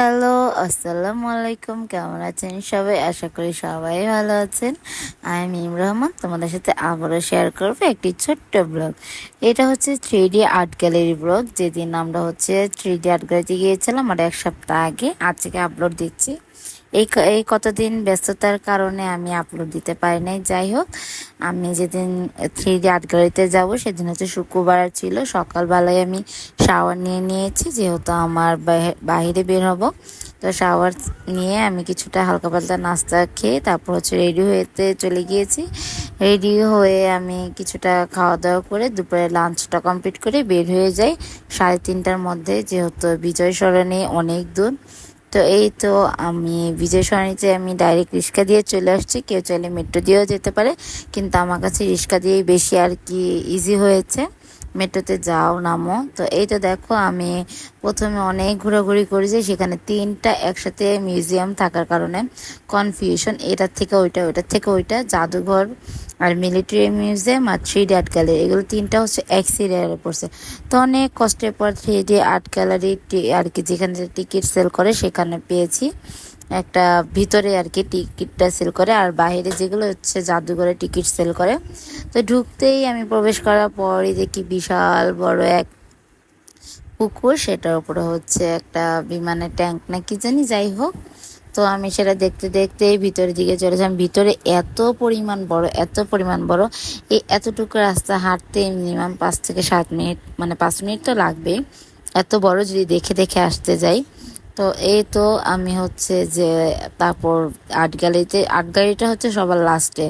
Hello আসসালামু আলাইকুম কেমন আছেন সবাই? আশা করি সবাই ভালো আছেন। আমি ইম রহমান, তোমাদের সাথে আবারও শেয়ার করব একটি ছোট্ট ব্লগ এটা হচ্ছে three D art gallery blog যেদিন আমরা হচ্ছে থ্রি ডি আর্ট গ্যালারিতে গিয়েছিলাম আর এক সপ্তাহ আগে আজকে আপলোড দিচ্ছি। এই এই কতদিন ব্যস্ততার কারণে আমি আপলোড দিতে পারি নাই। যাই হোক, আমি যেদিন থ্রি ডি আর্ট গ্যালারিতে যাব সেদিন হচ্ছে শুক্রবার ছিল। সকালবেলায় আমি শাওয়ার নিয়ে নিয়েছি, যেহেতু আমার বাহি- বাহিরে বের হব। তো শাওয়ার নিয়ে আমি কিছুটা হালকা পাতলা নাস্তা খেয়ে তারপর হচ্ছে রেডি হয়েতে চলে গিয়েছি। রেডি হয়ে আমি কিছুটা খাওয়া দাওয়া করে দুপুরে লাঞ্চটা কমপ্লিট করে বের হয়ে যাই। সাড়ে তিনটার মধ্যে, যেহেতু বিজয় সরণি অনেক দূর। তো এই তো আমি বিজয় সরণিতে আমি ডাইরেক্ট রিক্সা দিয়ে চলে আসছি। কেউ চাইলে মেট্রো দিয়েও যেতে পারে, কিন্তু আমার কাছে রিক্সা দিয়েই বেশি আর কি ইজি হয়েছে। মেট্রোতে যাও, নামো। তো এই তো দেখো, আমি প্রথমে অনেক ঘোরাঘুরি করেছি, সেখানে তিনটা একসাথে মিউজিয়াম থাকার কারণে কনফিউশন এটার থেকে ওইটা, ওইটার থেকে ওইটা, জাদুঘর আর মিলিটারি মিউজিয়াম আর থ্রি ডি আর্ট গ্যালারি এগুলো তিনটা হচ্ছে এক সিরিয়ালে পড়ছে। তো অনেক কষ্টের পর থ্রি ডি আর্ট গ্যালারি আর কি, যেখানে টিকিট সেল করে, সেখানে পেয়েছি। একটা ভিতরে আর কি টিকিটটা সেল করে, আর বাইরে যেগুলো হচ্ছে জাদুঘরে টিকিট সেল করে। তো ঢুকতেই আমি প্রবেশ করার পরই দেখি বিশাল বড় এক পুকুর, সেটার উপরে হচ্ছে একটা বিমানের ট্যাঙ্ক না কি জানি, যাই হোক। তো আমি সেটা দেখতে দেখতে ভিতরের দিকে চলে যাই। ভিতরে এত পরিমাণ বড়, এত পরিমাণ বড়, এই এতটুকু রাস্তা হাঁটতে মিনিমাম পাঁচ থেকে সাত মিনিট মানে পাঁচ মিনিট তো লাগবেই। এত বড় যদি দেখে দেখে আসতে যাই তো এই তো আমি হচ্ছে যে তারপর আর্ট গ্যালারিতে, আর্ট গ্যালারিটা হচ্ছে সবার লাস্টে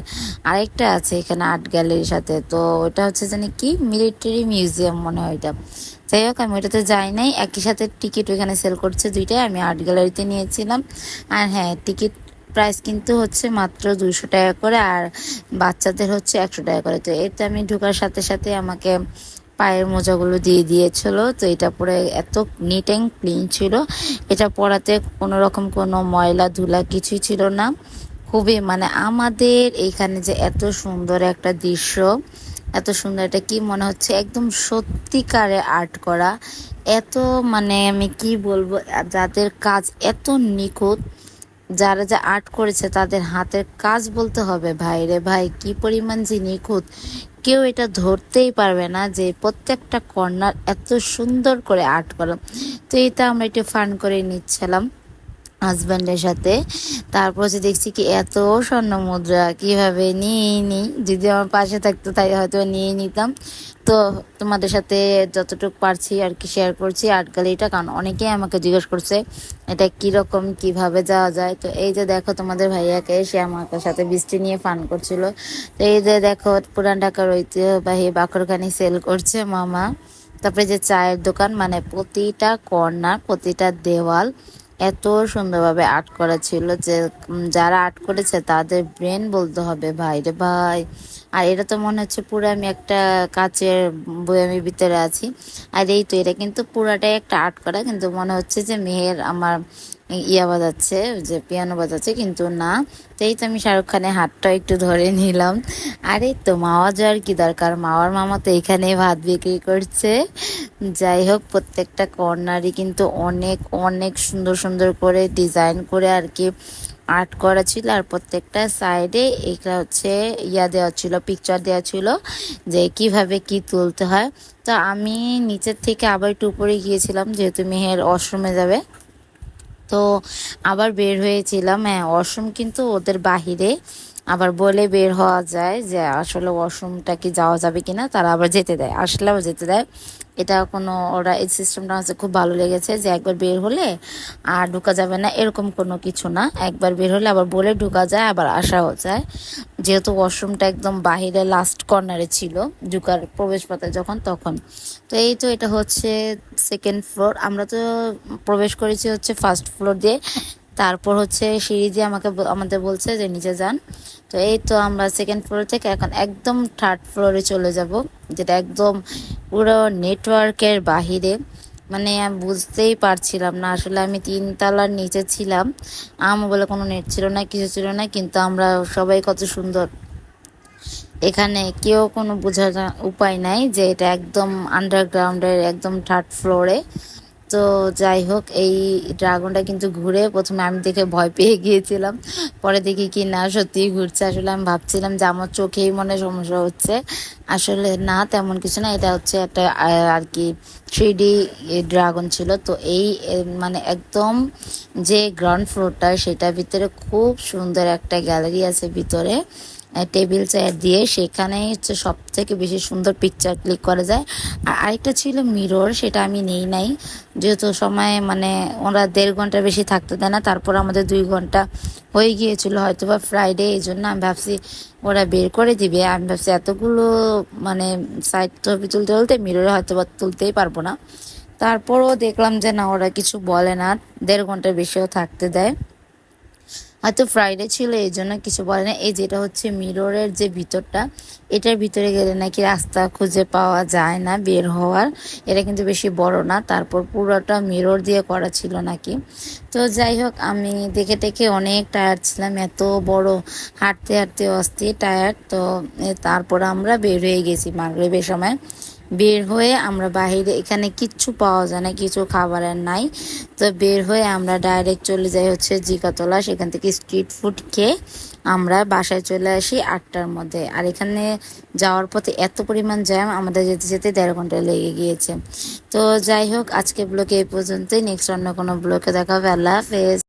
আরেকটা আছে এখানে আর্ট গ্যালারির সাথে, তো ওটা হচ্ছে জানি কি? মিলিটারি মিউজিয়াম মনে হয় এটা যাই হোক, আমি ওটাতে যাই নাই। একই সাথে টিকিট ওইখানে সেল করছে দুইটাই, আমি আর্ট গ্যালারিতে নিয়েছিলাম। আর হ্যাঁ টিকিট প্রাইস কিন্তু হচ্ছে মাত্র দুইশো টাকা করে, আর বাচ্চাদের হচ্ছে একশো টাকা করে। তো এতে আমি ঢোকার সাথে সাথে আমাকে পায়ের মোজাগুলো দিয়ে দিয়েছিল। তো এটা পরে এত নিট অ্যান্ড ক্লিন ছিল। এটা পরাতে কোনো রকম কোনো ময়লা ধুলা কিছুই ছিল না। খুবই মানে আমাদের এইখানে যে এত সুন্দর একটা দৃশ্য, এত সুন্দর এটা কি মনে হচ্ছে একদম সত্যিকারে আর্ট করা। এত মানে আমি কি বলব, যাদের কাজ এত নিখুঁত যারা যা আর্ট করেছে তাদের হাতের কাজ বলতে হবে, ভাই রে ভাই, কি পরিমাণ যে নিখুঁত। কেউ এটা ধরতেই পারবে না যে প্রত্যেকটা কর্নার এত সুন্দর করে আর্ট করা। তো এটা আমরা একটু ফান করে নিচ্ছিলাম। হাজব্যান্ডের সাথে। তারপর যে দেখছি কি এত স্বর্ণ মুদ্রা, কীভাবে নিয়ে নি যদি আমার পাশে থাকতো তাই হয়তো নিয়ে নিতাম। তো তোমাদের সাথে যতটুকু পারছি আর কি শেয়ার করছি আর্ট গ্যালারিটা কারণ অনেকেই আমাকে জিজ্ঞেস করছে, এটা কীরকম, কীভাবে যাওয়া যায়? তো এই যে দেখো তোমাদের ভাইয়াকে, সে আমার সাথে বৃষ্টি নিয়ে ফান করছিল। তো এই যে দেখো পুরান ঢাকার ঐতিহ্যবাহী বাকরখানি সেল করছে মামা। তারপরে যে চায়ের দোকান মানে প্রতিটা কর্নার, প্রতিটা দেওয়াল এত সুন্দরভাবে আর্ট করা ছিল যে যারা আর্ট করেছে তাদের ব্রেন বলতে হবে, ভাই রে ভাই। আর এটা তো মনে হচ্ছে পুরো আমি একটা কাচের বয়ামের ভিতরে আছি। আর এই তো, এটা কিন্তু পুরাটাই একটা আর্ট করা, কিন্তু মনে হচ্ছে যে মেহের আমার ইয়া বাজাচ্ছে, যে পিয়ানো বাজাচ্ছে, কিন্তু না। তো এই তো আমি শাহরুখ খানের হাতটা একটু ধরে নিলাম। আরে, তো মাওয়া যাওয়ার কি দরকার? মাওয়ার মামা তো এখানে ভাত বিক্রি করছে। যাই হোক প্রত্যেকটা কর্নারই কিন্তু অনেক অনেক সুন্দর সুন্দর করে ডিজাইন করে আর কি আর্ট করা ছিল। আর প্রত্যেকটা সাইডে এটা হচ্ছে ইয়া দেওয়া ছিল পিকচার দেওয়া ছিল যে কীভাবে কি তুলতে হয়। তো আমি নিচের থেকে আবার একটু উপরে গিয়েছিলাম, যেহেতু মেহের ওয়াশরুমে যাবে। তো আবার বের হয়েছিলাম। হ্যাঁ ওয়াশরুম কিন্তু ওদের বাহিরে। আবার বলে বের হওয়া যায় যে আসলে ওয়াশরুমটা কি যাওয়া যাবে কিনা, তারা আবার যেতে দেয়। আসলে আবার যেতে দেয়। এটা কোনো, ওরা এই সিস্টেমটা হচ্ছে খুব ভালো লেগেছে যে একবার বের হলে আর ঢুকা যাবে না, এরকম কোনো কিছু না। একবার বের হলে আবার বলে ঢুকা যায়, আবার আসাও যায়। যেহেতু ওয়াশরুমটা একদম বাহিরে লাস্ট কর্নারে ছিল ঢুকার প্রবেশ পথে যখন, তখন। তো এই তো এটা হচ্ছে সেকেন্ড ফ্লোর আমরা তো প্রবেশ করেছি হচ্ছে ফার্স্ট ফ্লোর দিয়ে। তারপর হচ্ছে সিঁড়ি দিয়ে আমাকে আমাদের বলছে যে নিচে যান। তো এই তো আমরা সেকেন্ড ফ্লোর থেকে এখন একদম থার্ড ফ্লোরে চলে যাব, যেটা একদম পুরো নেটওয়ার্কের বাহিরে। মানে আমি বুঝতেই পারছিলাম না, আসলে আমি তিন তলার নিচে ছিলাম। আমার বলে কোনো নেট ছিল না, কিছু ছিল না, কিন্তু আমরা সবাই কত সুন্দর। এখানে কেউ কোনো বোঝার উপায় নাই যে এটা একদম আন্ডারগ্রাউন্ডের একদম থার্ড ফ্লোরে তো যাই হোক, এই ড্রাগনটা কিন্তু ঘুরে প্রথমে আমি দেখে ভয় পেয়ে গিয়েছিলাম। পরে দেখি কি না, সত্যিই ঘুরছে। আসলে আমি ভাবছিলাম যে আমার চোখেই মনে সমস্যা হচ্ছে। আসলে না, তেমন কিছু না। এটা হচ্ছে একটা আর কি থ্রি ড্রাগন ছিল। তো এই মানে একদম যে গ্রাউন্ড ফ্লোরটা সেটার ভিতরে খুব সুন্দর একটা গ্যালারি আছে ভিতরে। টেবিল চেয়ার দিয়ে সেখানেই হচ্ছে সব থেকে বেশি সুন্দর পিকচার ক্লিক করা যায়। আর আরেকটা ছিল মিরর সেটা আমি নেই নাই। যেহেতু সময় মানে ওরা দেড় ঘণ্টা বেশি থাকতে দেয় না, তারপর আমাদের দুই ঘণ্টা হয়ে গিয়েছিল হয়তো বা ফ্রাইডে এই জন্য আমি ভাবছি ওরা বের করে দিবে। আমি ভাবছি এতগুলো মানে সাইড ছবি তুলতে তুলতে মিররে হয়তো বা তুলতেই পারব না। তারপরও দেখলাম যে না, ওরা কিছু বলে না, দেড় ঘণ্টার বেশিও থাকতে দেয়। হয়তো ফ্রাইডে ছিল, এই জন্য কিছু বলে না এই যেটা হচ্ছে মিররের যে ভিতরটা, এটার ভিতরে গেলে নাকি রাস্তা খুঁজে পাওয়া যায় না, বের হওয়ার। এটা কিন্তু বেশি বড় না, তারপর পুরোটা মিরর দিয়ে করা ছিল নাকি। তো যাই হোক, আমি দেখে দেখে অনেক টায়ার্ড ছিলাম, এত বড়, হাঁটতে হাঁটতে অস্থির টায়ার্ড তো তারপর আমরা বের হয়ে গেছি মাগরিবের সময়। বের হয়ে আমরা বাইরে, এখানে কিচ্ছু পাওয়া যায় না, কিছু খাবারের নাই। তো বের হয়ে আমরা ডাইরেক্ট চলে যাই হচ্ছে জিকাতলা, সেখান থেকে স্ট্রিট ফুড খেয়ে আমরা বাসায় চলে আসি আটটার মধ্যে। আর এখানে যাওয়ার পথে এত পরিমাণ জ্যাম আমাদের যেতে যেতে দেড় ঘণ্টা লেগে গিয়েছে। তো যাই হোক আজকে ব্লগে এই পর্যন্তই। নেক্সট অন্য কোনো ব্লগে দেখা হবে। আল্লাহ হাফেজ।